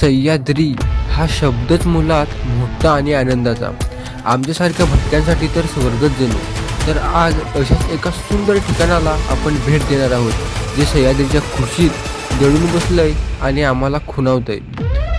सह्याद्री हा शब्दच मुलात मोठा आणि आनंदाचा. आमच्यासारख्या भटक्यांसाठी तर स्वर्गच जणू. तर आज अशाच एका सुंदर ठिकाणाला आपण भेट देणार आहोत जे सह्याद्रीच्या खुशीत जळून बसलंय आणि आम्हाला खुणावतंय.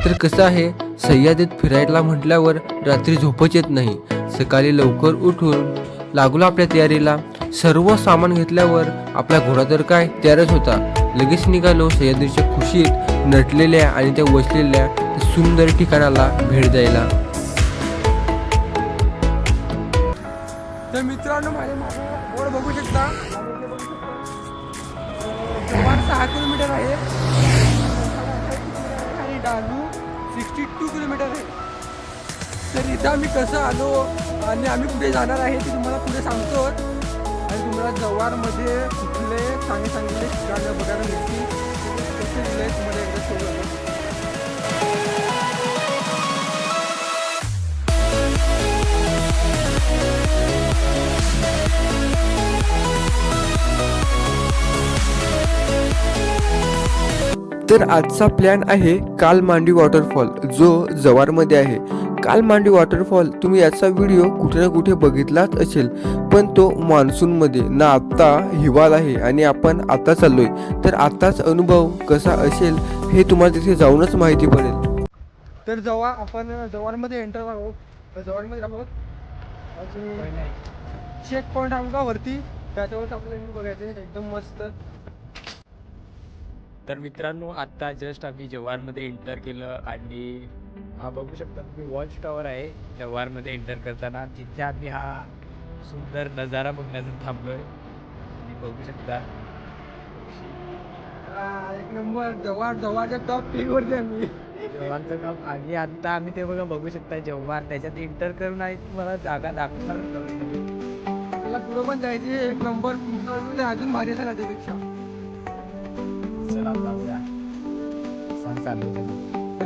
तर कसं आहे सह्याद्रीत फिरायला म्हटल्यावर रात्री झोपच येत नाही. सकाळी लवकर उठून लागलो आपल्या तयारीला. सर्व सामान घेतल्यावर आपला घोडा तर काय? तयारच होता. लगेच निघालो सह्याद्रीच्या खुशीत नटलेल्या आणि त्या वसलेल्या सुंदर ठिकाणाला भेट द्यायला. तर मित्रांनो माझ्या मागे बघू शकता. सहा किलोमीटर आहे. आणि डालू सिक्स्टी टू किलोमीटर आहे. तर इथं आम्ही कसं आलो आणि आम्ही कुठे जाणार आहे ते तुम्हाला पुढे सांगतो. आणि तुम्हाला जव्हारमध्ये कुठले चांगले चांगले ठिकाणं बघायला मिळतील. तर आजचा प्लॅन आहे कालमांडी वॉटरफॉल जो जवारमध्ये आहे. कालमांडी वॉटरफॉल तुम्ही याचा व्हिडिओ कुठे ना कुठे बघितलाच असेल पण तो मान्सूनमध्ये ना आत्ता हिवाळा आहे आणि आपण आता चाललोय. तर आताच अनुभव कसा असेल हे तुम्हाला तिथे जाऊनच माहिती पडेल. तर जेव्हा आपण जवारमध्ये एंटर आहोत. जवारमध्ये आहोत. चेक पॉईंट आहे का वरती? त्याच्यावर आपल्याला बघायचं आहे. एकदम मस्त. तर मित्रांनो आत्ता जस्ट आम्ही जव्हारमध्ये एंटर केलं आणि हा बघू शकता तुम्ही वॉच टॉवर आहे. जव्हारमध्ये एंटर करताना तिथे आम्ही हा सुंदर नजारा बघण्याचा थांबलोय. तुम्ही बघू शकता. एक नंबर जवार जवारच्या टॉप पीक आम्ही. जव्हारचं काम आणि आत्ता आम्ही ते बघा बघू शकता जव्हार त्याच्यात एंटर करून आहे. तुम्हाला जागा दाखवणार. त्याला पुढं पण जायचे एक नंबर अजून भारी झाला त्यापेक्षा चला जाऊया सांग चालू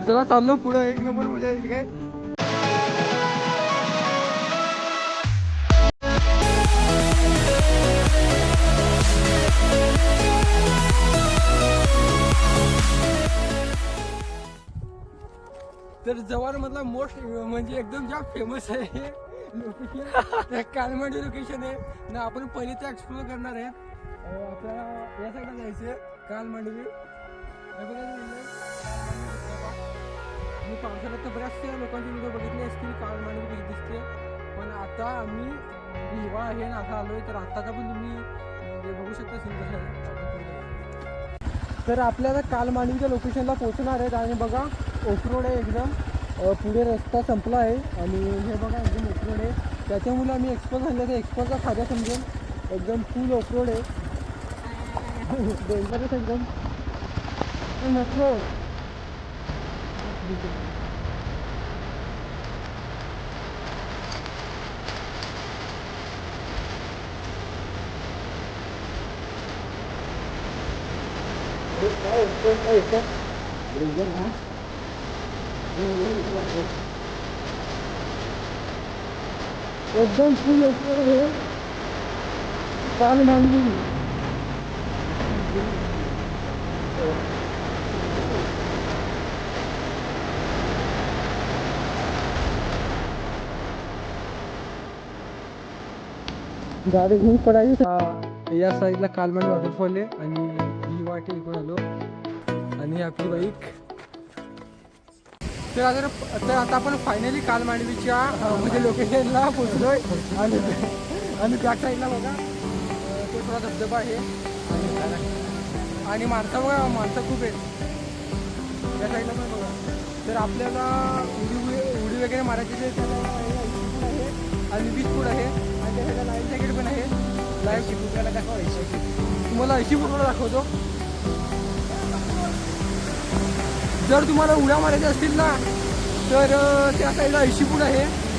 चला चाललो पुढे. एक नंबर म्हणजे काय? तर जवार मधला मोस्ट म्हणजे एकदम जाम फेमस आहे लोकेशन कालमांडी लोकेशन आहे. ना आपण पहिले ते एक्सप्लोर करणार आहे. आपल्याला या साईडला जायचं काल म्हणजे मांडवी मी पावसाळ्यात तर बऱ्याचशा लोकांचे व्हिडिओ बघितले असतील कालमांडवी कशी दिसते पण आता आम्ही हिवाळा आहे ना आता आलो म्हणजे आहे तर आत्ताचा पण तुम्ही बघू शकता सीन तर आपल्याला काल मांडवीच्या लोकेशनला पोहोचणार आहेत आणि बघा ओफरोड आहे एकदम. पुढे रस्ता संपला आहे आणि हे बघा एकदम ओफरोड आहे. त्याच्यामुळे आम्ही एक्सपोज झाले तर एक्सपोजचा फायदा समजेल एकदम फुल ऑफरोड आहे. 네, 이거를 생각. 엄마, 더. Ой, ой, ой, ой. Друзья, а? Вот дом пуля, пуля. Там нам видно. गाडी घेऊन पडायची. या साईडला कालमांड वॉटरफॉल आहे आणि ही वाटी इकडून आलो. आणि आपली बाईक तर आता तर आता आपण फायनली कालमांडवीच्या म्हणजे लोकेशनला पोचलोय आणि आणि बॅक साईडला बघा. तो थोडा धबधबा आहे. आणि- आणि माणसं बघा माणसं खूप आहेत त्या साईडला पण बघा. तर आपल्याला उडी उडी वगैरे मारायची जे आहे आणि बीच फूड आहे. आणि त्या साईडला लाईफ जॅकेट पण आहे. लाईफ शिकून दाखवायची तुम्हाला अशी पूर्ण दाखवतो. जर तुम्हाला उड्या मारायच्या असतील ना तर त्या साईडला ऐशी फूट आहे.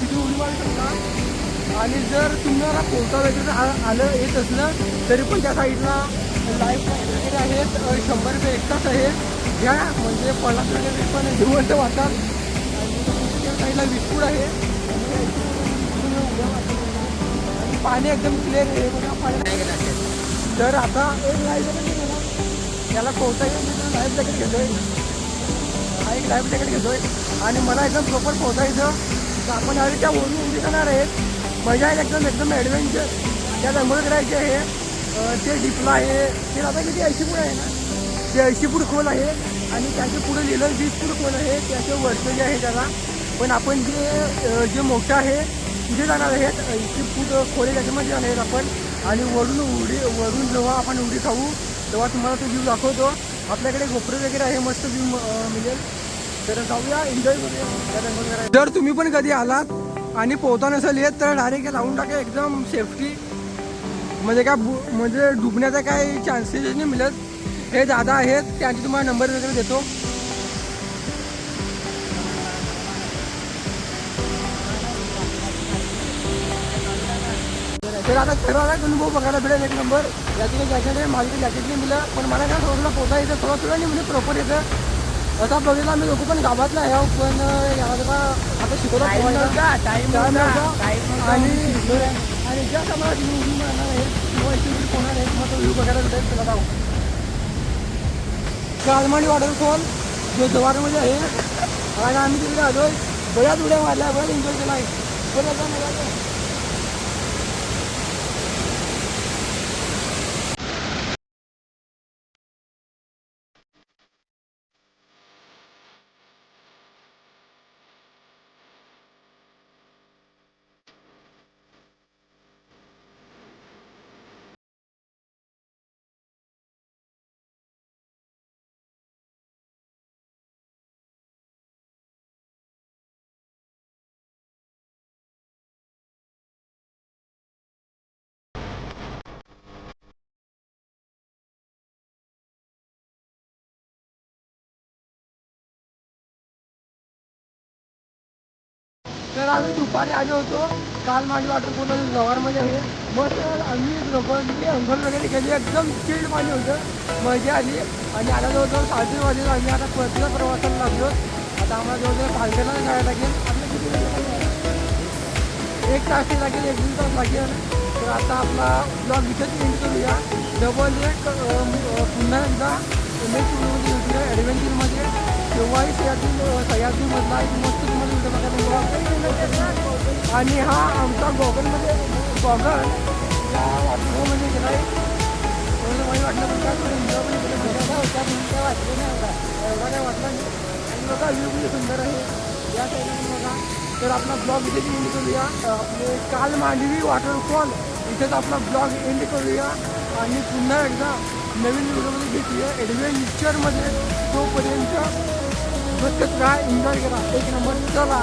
तिथे उडी मारू शकता. आणि जर तुम्हाला पोहता वगैरे आलं येत असलं तरी पण त्या साईडला लाईफ वगैरे आहेत शंभर रुपये एकटाच आहे घ्या म्हणजे पन्नास वगैरे पण जिवंत वाटतात आणि त्या साईडला विस्फूट आहे आणि तुम्ही पाणी एकदम क्लिअर आहे बघा पाणी तर आता एक लाईफ जॅकेट घेतो त्याला पोहता येईल लाईफ जॅकेट घेतोय हा एक एक लाईफ जॅकेट घेतोय आणि मला एकदम प्रॉपर पोहोचायचं तर आपण आधी त्या वरून उभी करणार आहेत मजा आहे एकदम एकदम ॲडव्हेंचर त्यात अंघोळ करायची आहे. ते डिपला आहे. ते आता किती ऐंशी फूट आहे ना? ते ऐंशी फूट खोल आहे. आणि त्याच्या पुढे लिहिलं वीस फूट खोल आहे. त्याचं वरचं जे आहे त्याला पण आपण जे जे मोठं आहे तिथे जाणार आहेत ऐंशी फूट खोले त्याच्यामध्ये जाणार आहेत आपण. आणि वरून उडी वरून जेव्हा आपण उडी खाऊ तेव्हा तुम्हाला तो व्ह्यू दाखवतो. आपल्याकडे घोपरे वगैरे आहे. मस्त व्ह्यू मिळेल. तर जाऊया. एन्जॉय करूया. त्या जर तुम्ही पण कधी आलात आणि पोहता नसेल येत तर डायरेक्ट लावून टाका एकदम सेफ्टी म्हणजे काय बु- म्हणजे डुबण्याचा काही चान्सेस नाही मिळत. हे दादा आहेत त्यांचे तुम्हाला नंबर वगैरे देतो. तर आता तुम्ही अनुभव बघायला भेटेल एक नंबर याची काही जॅकेट आहे माझी काही जॅकेट नाही मिळलं पण मला काय थोडं पोहता येतं थोडं थोडं नाही म्हणजे प्रॉपर येतं. आता बघितलं आम्ही लोक पण गावातला आहे पण याला आता नव्हता. आणि आणि ज्या समाजात उभी मारणार आहे किंवा इथे पोहणार आहे मग तो व्ह्यू बघायला भेटेल चला जाऊ कालमाडी वॉटरफॉल जो जवारमध्ये आहे आणि आम्ही तिकडे आलोय. बऱ्याच उड्या मारल्या बऱ्याच एन्जॉय केला आहे बरं तर आम्ही दुपारी आलो होतो. काल माझी वॉटरफॉल जवारमध्ये आहे. मग तर आम्ही लोकांची अंघोळ वगैरे केली. एकदम चिल्ड पाणी होतं. मजा आली. आणि आता जवळजवळ साडे वाजेला आम्ही आता परतीला प्रवासाला लागलो. आता आम्हाला जवळजवळ पालघरला जायला लागेल. आपल्या किती एक तास लागेल एक दोन तास लागेल. तर आता आपला ब्लॉग इथेच एंड करूया. डबल एक पुन्हा एकदा नेक्स्ट व्हिडिओमध्ये भेटूया ॲडव्हेंचरमध्ये तेव्हाही सह्याद्री सह्याद्रीमधला एक मस्त तुम्हाला व्हिडिओ बघायला मिळेल. आणि हा आमचा गॉगलमध्ये गॉगल. या वॉटरमध्ये म्हणजे गेला आहे म्हणजे थोडंसं वाटलं पण काय थोडं enjoy पण केलं. मजा होत्या पण काय वाटलं नाही एवढा एवढा काय वाटला नाही. आणि बघा व्ह्यू किती सुंदर आहे. या साईडला बघा. तर आपला ब्लॉग इथे एंड करूया. आपले काल मांडवी वॉटरफॉल इथेच आपला ब्लॉग एंड करूया. आणि पुन्हा एकदा नवीन व्हिडिओमध्ये घेतली आहे ॲडव्हेंचरमध्ये तोपर्यंत मस्त राहा एन्जॉय करा एक नंबर चला